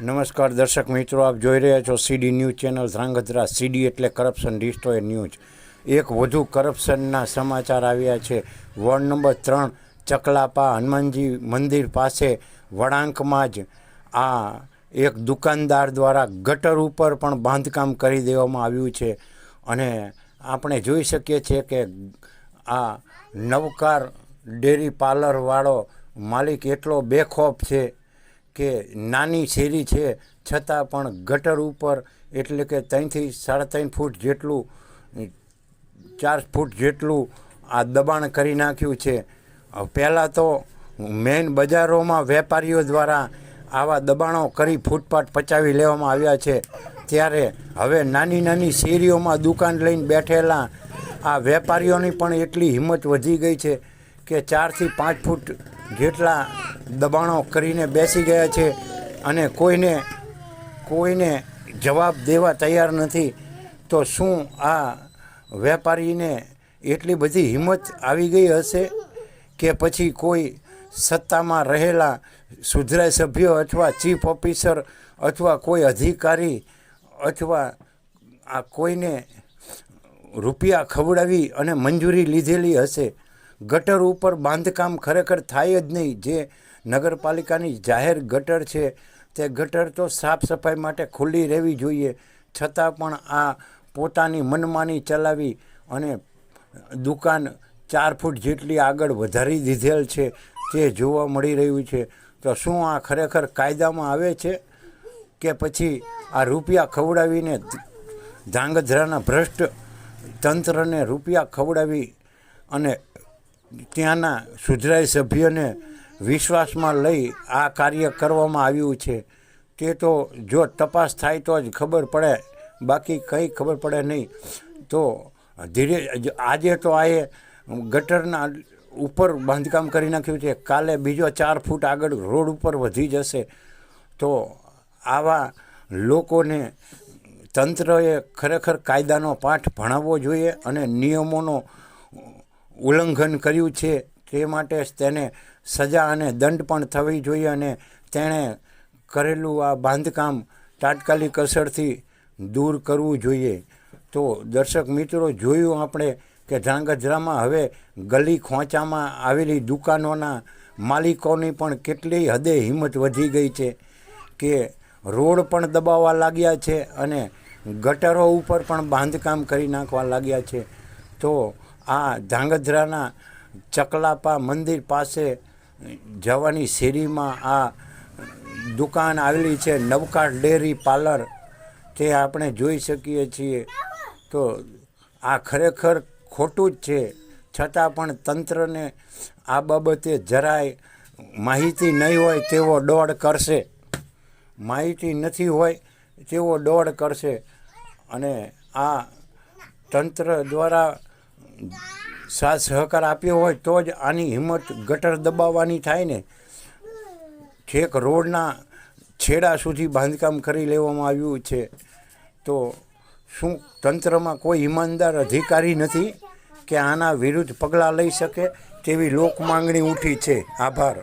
નમસ્કાર દર્શક મિત્રો, આપ જોઈ રહ્યા છો CD news channel Dhrangadhra. CD એટલે કરપ્શન ડિસ્ટ્રોય ન્યૂઝ એક વધુ કરપ્શનના સમાચાર આવ્યા છે. વોર્ડ નંબર ત્રણ, ચકલાપા હનુમાનજી મંદિર પાસે વળાંકમાં જ આ એક દુકાનદાર દ્વારા ગટર ઉપર પણ બાંધકામ કરી દેવામાં આવ્યું છે. અને આપણે જોઈ શકીએ છીએ કે આ નવકાર ડેરી પાર્લરવાળો માલિક એટલો બેખોફ છે કે નાની શેરી છે, છતાં પણ ગટર ઉપર એટલે કે ત્રણથી સાડા ત્રણ ફૂટ જેટલું, ચાર ફૂટ જેટલું આ દબાણ કરી નાખ્યું છે. પહેલાં તો મેઇન બજારોમાં વેપારીઓ દ્વારા આવા દબાણો કરી ફૂટપાથ પચાવી લેવામાં આવ્યા છે. ત્યારે હવે નાની નાની શેરીઓમાં દુકાન લઈને બેઠેલા આ વેપારીઓની પણ એટલી હિંમત વધી ગઈ છે કે ચારથી પાંચ ફૂટ જેટલા દબાણો કરીને બેસી ગયા છે અને કોઈને કોઈને જવાબ દેવા તૈયાર નથી, તો શું આ વેપારીને એટલી બધી હિંમત આવી ગઈ હશે કે પછી કોઈ સત્તામાં રહેલા સુધરાય સભ્યો અથવા ચીફ ઓફિસર અથવા કોઈ અધિકારી અથવા આ કોઈને રૂપિયા ખવડાવી અને મંજૂરી લીધેલી હશે? ગટર ઉપર બાંધકામ ખરેખર થાય જ નહીં. જે નગરપાલિકાની જાહેર ગટર છે, તે ગટર તો સાફ સફાઈ માટે ખુલ્લી રહેવી જોઈએ. છતાં પણ આ પોતાની મનમાની ચલાવી અને દુકાન ચાર ફૂટ જેટલી આગળ વધારી દીધેલ છે, તે જોવા મળી રહ્યું છે. તો શું આ ખરેખર કાયદામાં આવે છે કે પછી આ રૂપિયા ખવડાવીને ધાંગધ્રાના ભ્રષ્ટ તંત્રને રૂપિયા ખવડાવી અને ત્યાંના સુધરાય સભ્યોને વિશ્વાસમાં લઈ આ કાર્ય કરવામાં આવ્યું છે. તે તો જો તપાસ થાય તો જ ખબર પડે, બાકી કંઈ ખબર પડે નહીં. તો ધીરે આજે તો આ ગટરના ઉપર બાંધકામ કરી નાખ્યું છે. કાલે બીજો ચાર ફૂટ આગળ રોડ ઉપર વધી જશે. તો આવા લોકોને તંત્રએ ખરેખર કાયદાનો પાઠ ભણાવવો જોઈએ અને નિયમોનો ઉલ્લંઘન કર્યું છે તે માટે તેને સજા અને દંડ પણ થવી જોઈએ અને તેણે કરેલું આ બાંધકામ તાત્કાલિક અસરથી દૂર કરવું જોઈએ. તો દર્શક મિત્રો, જોયું આપણે કે ધ્રાંગધ્રામાં હવે ગલી ખોંચામાં આવેલી દુકાનોના માલિકોની પણ કેટલી હદે હિંમત વધી ગઈ છે કે રોડ પણ દબાવવા લાગ્યા છે અને ગટરો ઉપર પણ બાંધકામ કરી નાખવા લાગ્યા છે. તો આ ધ્રાંગધ્રાના ચકલાપા મંદિર પાસે જવાની શેરીમાં આ દુકાન આવેલી છે, નવકાર ડેરી પાર્લર. તે આપણે જોઈ શકીએ છીએ. તો આ ખરેખર ખોટું જ છે. છતાં પણ તંત્રને આ બાબતે જરાય માહિતી નહીં હોય તેવો દોડ કરશે. માહિતી નથી હોય તેવો દોડ કરશે. અને આ તંત્ર દ્વારા સાથ સહકાર આપ્યો હોય તો જ આની હિંમત ગટર દબાવવાની થાય ને. છેક રોડના છેડા સુધી બાંધકામ કરી લેવામાં આવ્યું છે. તો શું તંત્રમાં કોઈ ઈમાનદાર અધિકારી નથી કે આના વિરુદ્ધ પગલાં લઈ શકે તેવી લોક માંગણી ઉઠી છે? આભાર.